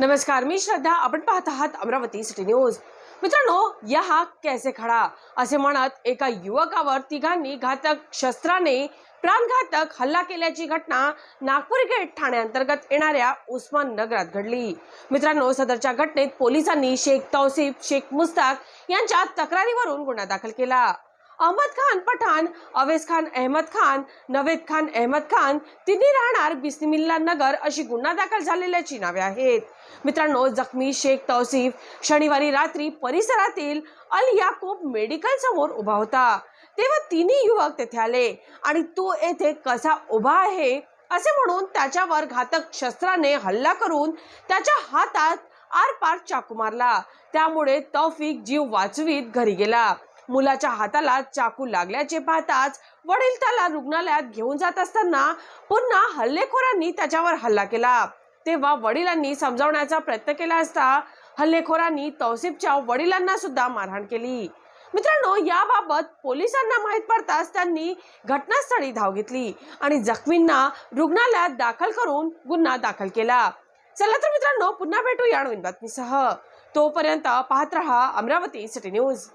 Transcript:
नमस्कार मी श्रद्धा. आपण पाहत आहात अमरावती सिटी न्यूज. मित्रांनो या हा कैसे खडा? असे म्हणत एका युवकावर तिघांनी घातक शस्त्राने प्राणघातक हल्ला केल्याची घटना नागपूर गेट ठाण्याअंतर्गत येणाऱ्या उस्मान नगरात घडली. मित्रांनो सदरच्या घटनेत पोलिसांनी शेख तौसिफ शेख मुस्ताक यांच्या तक्रारीवरून गुन्हा दाखल केला. अहमद खान पठाण अवेस खान अहमद खान नवेद खान अहमद खान तिन्ही राहणार बिस्मिल्ला नगर अशी गुन्हा दाखल झालेल्याची नावे आहेत. मित्रांनो जखमी शेख तौसिफ शनिवारी रात्री परिसरातील अल याकूब मेडिकल समोर उभा होता. तेव्हा तिन्ही युवक तेथे आले आणि तो येथे कसा उभा आहे असे म्हणून त्याच्यावर घातक शस्त्राने हल्ला करून त्याच्या हातात आरपार चाकू मारला. त्यामुळे तौफिक जीव वाचवीत घरी गेला. मुलाच्या हाताला चाकू लागल्याचे पाहताच वडील त्याला रुग्णालयात घेऊन जात असताना पुन्हा हल्लेखोरांनी त्याच्यावर हल्ला केला. तेव्हा वडिलांनी समजावण्याचा प्रयत्न केला असता हल्लेखोरांनी तौसिफच्या वडिलांना सुद्धा मारहाण केली. मित्रांनो याबाबत पोलिसांना माहीत पडताच त्यांनी घटनास्थळी धाव घेतली आणि जखमींना रुग्णालयात दाखल करून गुन्हा दाखल केला. चला तर मित्रांनो पुन्हा भेटू या नवीन बातमीसह. तोपर्यंत पाहत रहा अमरावती सिटी न्यूज.